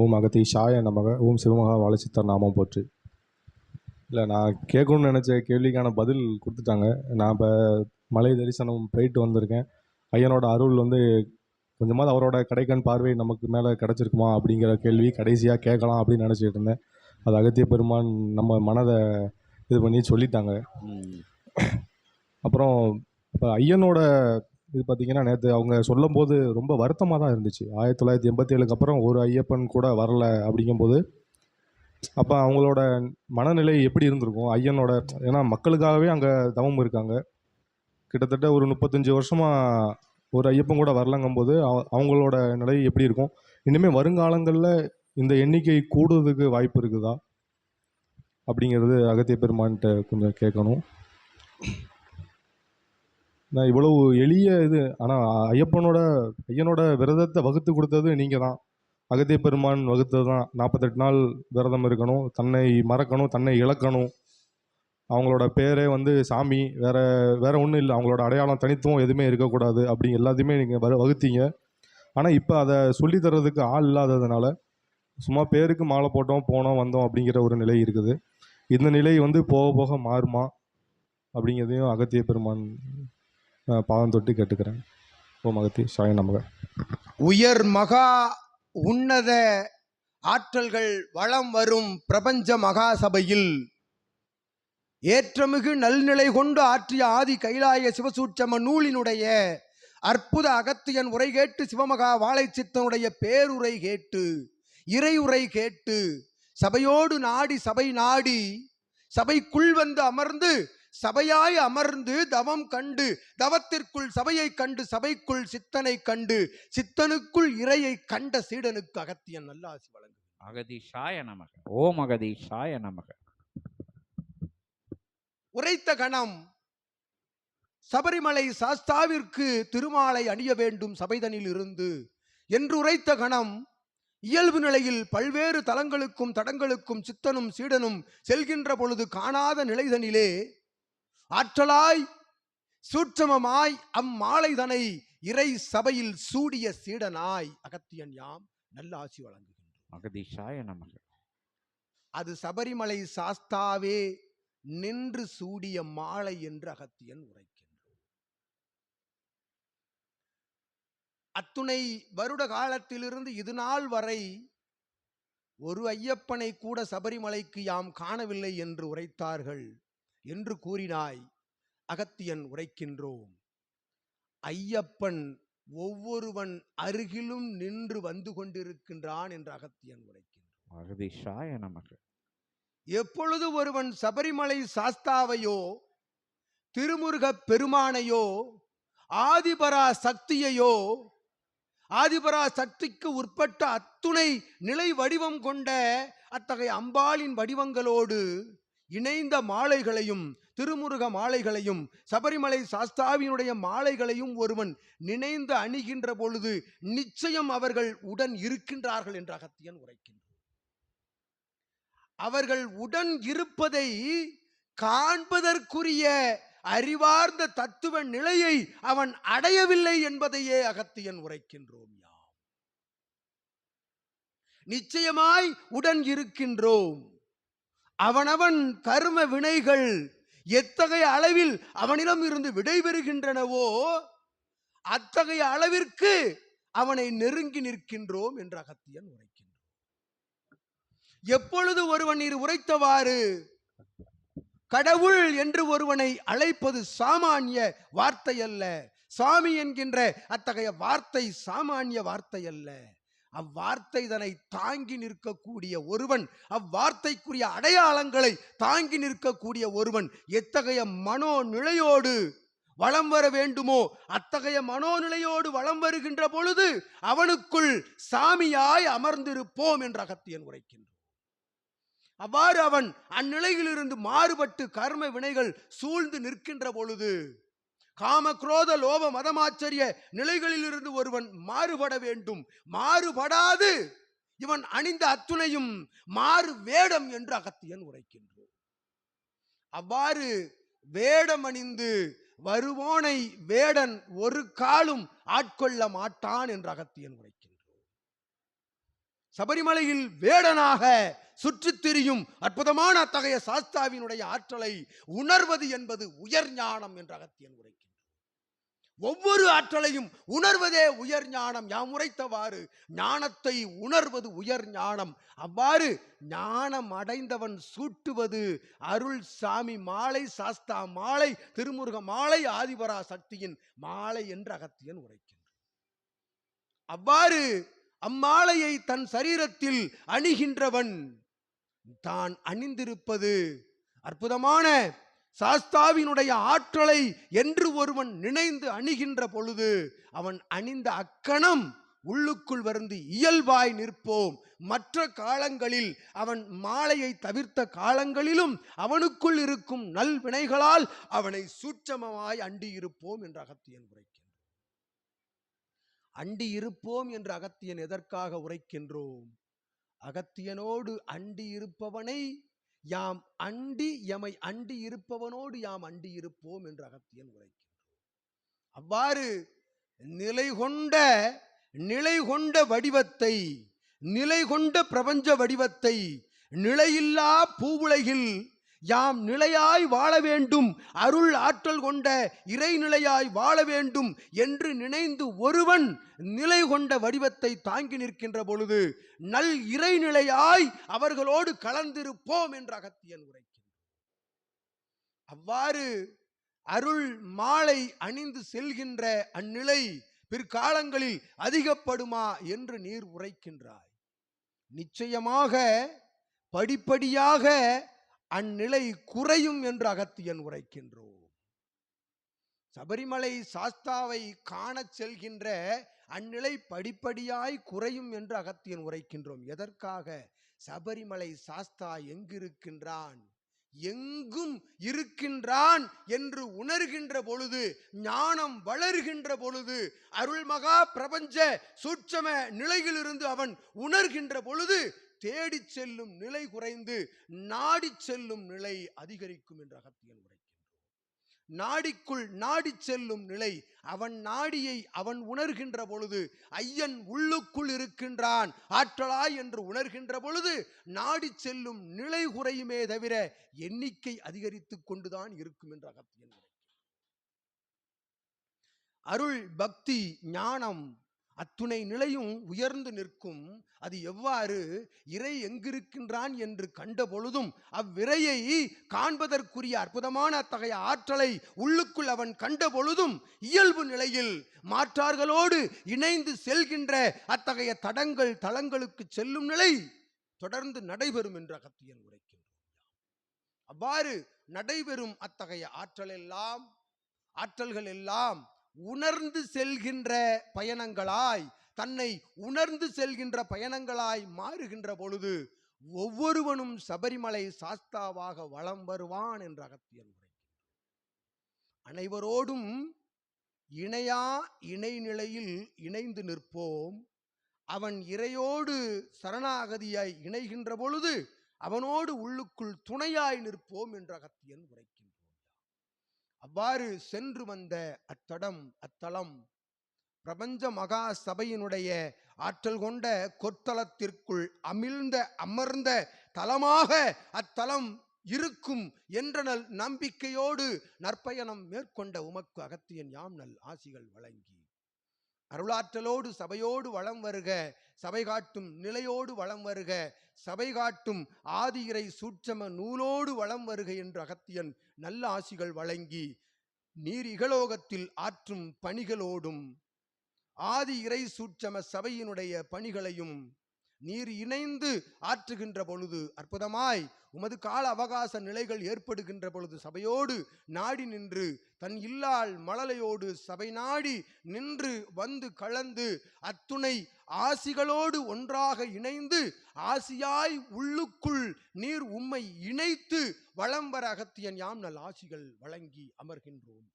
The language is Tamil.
ஓம் அகத்தி ஷாய நமக ஓம் சிவமகா வாழச்சித்தர் நாமம் போற்று. இல்லை நான் கேட்கணும்னு நினச்ச கேள்விக்கான பதில் கொடுத்துட்டாங்க. நான் இப்போ மலை தரிசனம் போயிட்டு வந்திருக்கேன். ஐயனோட அருள் வந்து கொஞ்சமாவது அவரோட கடைக்கண் பார்வை நமக்கு மேலே கிடச்சிருக்குமா அப்படிங்கிற கேள்வி கடைசியாக கேட்கலாம் அப்படின்னு நினச்சிட்டு இருந்தேன். அது அகத்திய பெருமான் நம்ம மனதை இது பண்ணி சொல்லிட்டாங்க. அப்புறம் இப்போ ஐயனோட இது பார்த்தீங்கன்னா நேற்று அவங்க சொல்லும்போது ரொம்ப வருத்தமாக தான் இருந்துச்சு. ஆயிரத்தி தொள்ளாயிரத்தி எண்பத்தி ஏழுக்கு அப்புறம் ஒரு ஐயப்பன் கூட வரல அப்படிங்கும்போது அப்போ அவங்களோட மனநிலை எப்படி இருந்திருக்கும்? ஐயனோட ஏன்னா மக்களுக்காகவே அங்கே தவம் இருக்காங்க. கிட்டத்தட்ட ஒரு முப்பத்தஞ்சு வருஷமாக ஒரு ஐயப்பன் கூட வரலங்கும்போது அவங்களோட நிலை எப்படி இருக்கும்? இனிமேல் வருங்காலங்களில் இந்த எண்ணிக்கை கூடுறதுக்கு வாய்ப்பு இருக்குதா? அப்படிங்கிறது அகத்திய பெருமான்கிட்ட கொஞ்சம் கேட்கணும். நான் இவ்வளவு எளிய இது ஆனால் ஐயப்பனோட ஐயனோட விரதத்தை வகுத்து கொடுத்தது நீங்கள் தான் அகத்திய பெருமான் வகுத்தது தான் நாற்பத்தெட்டு நாள் விரதம் இருக்கணும் தன்னை மறக்கணும் தன்னை இழக்கணும். அவங்களோட பேரே வந்து சாமி வேற வேற ஒன்றும் இல்லை. அவங்களோட அடையாளம் தனித்துவம் எதுவுமே இருக்கக்கூடாது அப்படி எல்லாத்தையுமே நீங்கள் வர வகுத்தீங்க. ஆனால் இப்போ அதை சொல்லித்தரதுக்கு ஆள் இல்லாததுனால சும்மா பேருக்கு மாலை போட்டோம் போனோம் வந்தோம் அப்படிங்கிற ஒரு நிலை இருக்குது. இந்த நிலை வந்து போக போக மாறுமா? அப்படிங்கிறதையும் அகத்திய பெருமான் பாதம் தொட்டு கேட்டுக்கிறேன். ஓ மகத்தி சாய நமக உயர் மகா உன்னத ஆற்றல்கள் வளம் வரும் பிரபஞ்ச மகாசபையில். ஏற்றமிகு நல்நிலை கொண்டு ஆற்றிய ஆதி கைலாய சிவசூட்சம நூலினுடைய அற்புத அகத்தியன் உரை கேட்டு சிவமகா வாழைச்சித்தனுடைய பேருரை கேட்டு இறையுரை கேட்டு சபையோடு நாடி சபை நாடி சபைக்குள் வந்து அமர்ந்து சபையாய் அமர்ந்து தவம் கண்டு தவத்திற்குள் சபையை கண்டு சபைக்குள் சித்தனை கண்டு சித்தனுக்குள் இறையை கண்ட சீடனுக்கு அகத்தியன் நல்லாசி வழங்கு அகதீஷாய நமக. ஓம் அகதீஷாய நமக. உரைத்த கணம் சபரிமலை சாஸ்தாவிற்கு திருமாலை அணிய வேண்டும் சபைதனில் இருந்து. என்று உரைத்த கணம் இயல்பு நிலையில் பல்வேறு தலங்களுக்கும் தடங்களுக்கும் சித்தனும் சீடனும் செல்கின்ற பொழுது காணாத நிலைதனிலே ஆற்றலாய் சூட்சமமாய் அம்மாலைதனை இறை சபையில் சூடிய சீடனாய் அகத்தியன் யாம் நல்ல ஆசி நமக. அது சபரிமலை சாஸ்தாவே நின்று சூடிய மாலை என்று அகத்தியன் உரைக்கின்றோம் அத்துணை வருட காலத்திலிருந்து இது நாள் வரை ஒரு ஐயப்பனை கூட சபரிமலைக்கு யாம் காணவில்லை என்று உரைத்தார்கள். என்று கூறினாய் அகத்தியன் உரைக்கின்றோம். ஐயப்பன் ஒவ்வொருவன் அருகிலும் நின்று வந்து கொண்டிருக்கின்றான் என்று அகத்தியன் உரைக்கின்றான் எப்பொழுது ஒருவன் சபரிமலை சாஸ்தாவையோ திருமுருகப் பெருமானையோ ஆதிபரா சக்தியையோ ஆதிபரா சக்திக்கு உட்பட்ட அத்துணை நிலை வடிவம் கொண்ட அத்தகைய அம்பாளின் வடிவங்களோடு இணைந்த மாலைகளையும் திருமுருக மாலைகளையும் சபரிமலை சாஸ்தாவினுடைய மாலைகளையும் ஒருவன் நினைந்து அணிகின்ற பொழுது நிச்சயம் அவர்கள் உடன் இருக்கின்றார்கள் என்று அகத்தியன் உரைக்கின்றார் அவர்கள் உடன் இருப்பதை காண்பதற்குரிய அறிவார்ந்த தத்துவ நிலையை அவன் அடையவில்லை என்பதையே அகத்தியன் உரைக்கின்றோம் யாம். நிச்சயமாய் உடன் இருக்கின்றோம். அவனவன் கர்ம வினைகள் எத்தகைய அளவில் அவனிடம் இருந்து விடைபெறுகின்றனவோ அத்தகைய அளவிற்கு அவனை நெருங்கி நிற்கின்றோம் என்று அகத்தியன் உரைக்கின்றான். எப்பொழுது ஒருவன் நீர் உரைத்தவாறு கடவுள் என்று ஒருவனை அழைப்பது சாமானிய வார்த்தை அல்ல சாமி என்கின்ற அத்தகைய வார்த்தை சாமானிய வார்த்தை அல்ல அவ்வார்த்தை தன்னை தாங்கி நிற்கக்கூடிய ஒருவன் அவ்வார்த்தைக்குரிய அடையாளங்களை தாங்கி நிற்கக்கூடிய ஒருவன் எத்தகைய மனோ நிலையோடு வளம் வர வேண்டுமோ அத்தகைய மனோநிலையோடு வளம் வருகின்ற பொழுது அவனுக்குள் சாமியாய் அமர்ந்திருப்போம் என்று அகத்தியன் உரைக்கின்றான். அவ்வாறு அவன் அந்நிலையிலிருந்து மாறுபட்டு கர்ம வினைகள் சூழ்ந்து நிற்கின்ற பொழுது காம குரோத லோப மதமாச்சரிய நிலைகளிலிருந்து ஒருவன் மாறுபட வேண்டும். மாறுபடாது. இவன் அணிந்த அத்துணையும் மாறு வேடம் என்று அகத்தியன் உரைக்கின்றோம் அவ்வாறு வேடம் அணிந்து வருவோனை வேடன் ஒரு காலும் ஆட்கொள்ள மாட்டான் என்று அகத்தியன் உரைக்கின்றோம் சபரிமலையில் வேடனாக சுற்றித் திரியும் அற்புதமான அத்தகைய சாஸ்தாவினுடைய ஆற்றலை உணர்வது என்பது உயர் ஞானம் என்ற அகத்தியன் உரைக்கின்றார் ஒவ்வொரு ஆற்றலையும் உணர்வதே உயர் ஞானம். யாம் உரைத்தவாறு ஞானத்தை உணர்வது உயர் ஞானம். அவ்வாறு ஞானம் அடைந்தவன் சூட்டுவது அருள் சாமி மாலை சாஸ்தா மாலை திருமுருக மாலை ஆதிபரா சக்தியின் மாலை என்று அகத்தியன் உரைக்கின்றான். அவ்வாறு அம்மாலையை தன் சரீரத்தில் அணிகின்றவன் தான் அணிந்திருப்பது. அற்புதமான சாஸ்தாவினுடைய ஆற்றலை என்று ஒருவன் நினைந்து அணிகின்ற பொழுது அவன் அணிந்த அக்கணம் உள்ளுக்குள் வந்து இயல்பாய் நிற்போம். மற்ற காலங்களில் அவன் மாலையை தவிர்த்த காலங்களிலும் அவனுக்குள் இருக்கும் நல் வினைகளால் அவனை சூட்சமமாய் அண்டியிருப்போம் என்று அகத்தியன் உரைக்கின்றான். அண்டியிருப்போம் என்று அகத்தியன் எதற்காக உரைக்கின்றோம்? அகத்தியனோடு அண்டி இருப்பவனை யாம் அண்டி எமை அண்டி இருப்பவனோடு யாம் அண்டி இருப்போம் என்று அகத்தியன் உரைக்கின்றோம் அவ்வாறு நிலை கொண்ட நிலை கொண்ட வடிவத்தை நிலை கொண்ட பிரபஞ்ச வடிவத்தை நிலையில்லா பூவுலகில் யாம் நிலையாய் வாழ வேண்டும். அருள் ஆற்றல் கொண்ட இறைநிலையாய் வாழ வேண்டும் என்று நினைந்து ஒருவன் நிலை கொண்ட வடிவத்தை தாங்கி நிற்கின்ற பொழுது நல் இறைநிலையாய் அவர்களோடு கலந்திருப்போம் என்று அகத்தியன் உரைக்கின்றான். அவ்வாறு அருள் மாலை அணிந்து செல்கின்ற அந்நிலை பிற்காலங்களில் அதிகப்படுமா என்று நீர் உரைக்கின்றாய். நிச்சயமாக படிப்படியாக அந்நிலை குறையும் என்று அகத்தியன் உரைக்கின்றோம். சபரிமலை சாஸ்தாவை காணச் செல்கின்ற அந்நிலை படிப்படியாய் குறையும் என்று அகத்தியன் உரைக்கின்றோம். எதற்காக? சபரிமலை சாஸ்தா எங்கிருக்கின்றான்? எங்கும் இருக்கின்றான் என்று உணர்கின்ற பொழுது ஞானம் வளர்கின்ற பொழுது அருள்மகா பிரபஞ்ச சூட்சம நிலையிலிருந்து அவன் உணர்கின்ற பொழுது தேடி செல்லும் நிலை குறைந்து நாடி செல்லும் நிலை அதிகரிக்கும் என்று அகத்தியன் உரைக்கின்றோம் நாடிக்குள் நாடி செல்லும் நிலை அவன் நாடியை அவன் உணர்கின்ற பொழுது ஐயன் உள்ளுக்குள் இருக்கின்றான். ஆற்றலாய் என்று உணர்கின்ற பொழுது நாடி செல்லும் நிலை குறையுமே தவிர எண்ணிக்கை அதிகரித்துக் கொண்டுதான் இருக்கும் என்று அகத்தியன் அருள் பக்தி ஞானம் அத்துணை நிலையும் உயர்ந்து நிற்கும். அது எவ்வாறு? இறை எங்கிருக்கின்றான் என்று கண்ட பொழுதும் அவ்விரையை காண்பதற்குரிய அற்புதமான அத்தகைய ஆற்றலை உள்ளுக்குள் அவன் கண்ட பொழுதும் இயல்பு நிலையில் மாற்றார்களோடு இணைந்து செல்கின்ற அத்தகைய தடங்கள் தளங்களுக்கு செல்லும் நிலை தொடர்ந்து நடைபெறும் என்று அகத்தியன் உரைக்கின்றான். அவ்வாறு நடைபெறும் அத்தகைய ஆற்றல் எல்லாம் ஆற்றல்கள் எல்லாம் உணர்ந்து செல்கின்ற பயணங்களாய் தன்னை உணர்ந்து செல்கின்ற பயணங்களாய் மாறுகின்ற பொழுது ஒவ்வொருவனும் சபரிமலை சாஸ்தாவாக வலம் வருவான் என்ற அகத்தியன் உரை அனைவரோடும் இணையா இணைநிலையில் இணைந்து நிற்போம். அவன் இறையோடு சரணாகதியாய் இணைகின்ற பொழுது அவனோடு உள்ளுக்குள் துணையாய் நிற்போம் என்ற அகத்தியன் உரைக்கின்றான். அவ்வாறு சென்று வந்த அத்தடம் அத்தலம் பிரபஞ்ச மகா சபையினுடைய ஆற்றல் கொண்ட கொத்தலத்திற்குள் அமிழ்ந்த அமர்ந்த தலமாக அத்தலம் இருக்கும் என்ற நல் நம்பிக்கையோடு நற்பயணம் மேற்கொண்ட உமக்கு அகத்தியன் யாம் நல் ஆசிகள் வழங்கி. அருளாற்றலோடு சபையோடு வளம் வருக சபை காட்டும் நிலையோடு வளம் வருக சபை காட்டும் ஆதி சூட்சம நூலோடு வளம் வருக என்று அகத்தியன் நல்ல ஆசிகள் வழங்கி நீர் இகலோகத்தில் ஆற்றும் பணிகளோடும் ஆதி இறை சூட்சம சபையினுடைய பணிகளையும் நீர் இணைந்து ஆற்றுகின்ற பொழுது அற்புதமாய் உமது கால அவகாச நிலைகள் ஏற்படுகின்ற பொழுது சபையோடு நாடி நின்று தன் இல்லால் மழலையோடு சபை நாடி நின்று வந்து கலந்து அத்துணை ஆசிகளோடு ஒன்றாக இணைந்து ஆசியாய் உள்ளுக்குள் நீர் உம்மை இணைத்து வளம் வர அகத்தியன் யாம் நல் ஆசிகள் வழங்கி அமர்கின்றோம்.